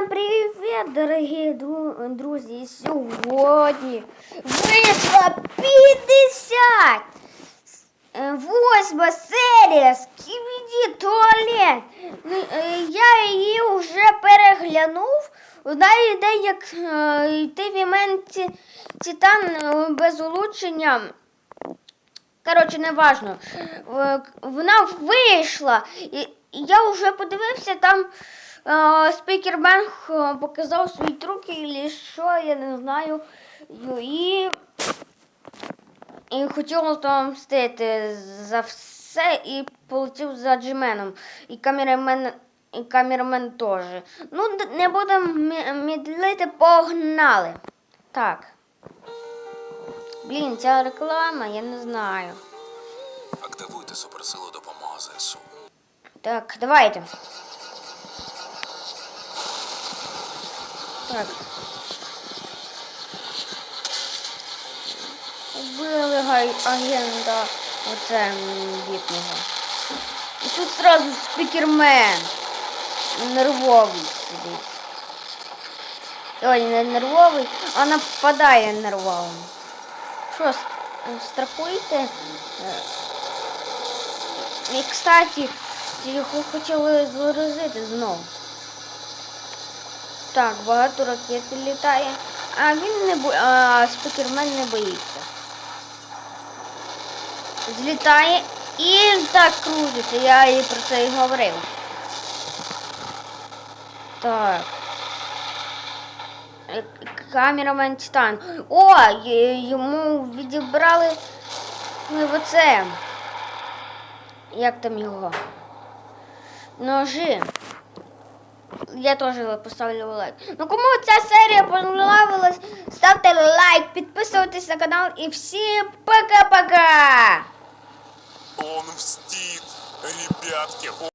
Всем привіт, дорогі дру- друзі! Сьогодні вийшла 50! е, Восьма серія Скібіді Туалет. Ну, е, Я її вже переглянув. Вона йде як е, йти в іменці Титан без улучшення. Коротше, не важно. Вона вийшла. Я вже подивився, там е, спікербенг е, показав свої трюки, і що, я не знаю. І, і хотів там мстити за все і полетів за Джименом. І камерамен, і камерамен теж. Ну, не будемо мідлити, погнали. Так. Блін, ця реклама, я не знаю. Активуйте суперсилу допомоги ЗСУ. Так, давайте. Так. Убили агента оце бідного. І тут сразу спікермен. Нервовий сидить. Ой, не нервовий, а нападає нервовим. Що, ст- страхуєте? Е, І, кстати, його хотіли заразити знову. Так, багато ракет літає, а він не бо... а спікермен не боїться. Злітає і так крутиться, я їй про це і говорив. Так. Е, Камерамен Титан. О, йому відібрали ну, оце. Як там його? Ножи. Я теж поставлю лайк. Ну кому ця серія понравилась, ставте лайк, підписуйтесь на канал і всім пока-пока! Он мстит, ребятки.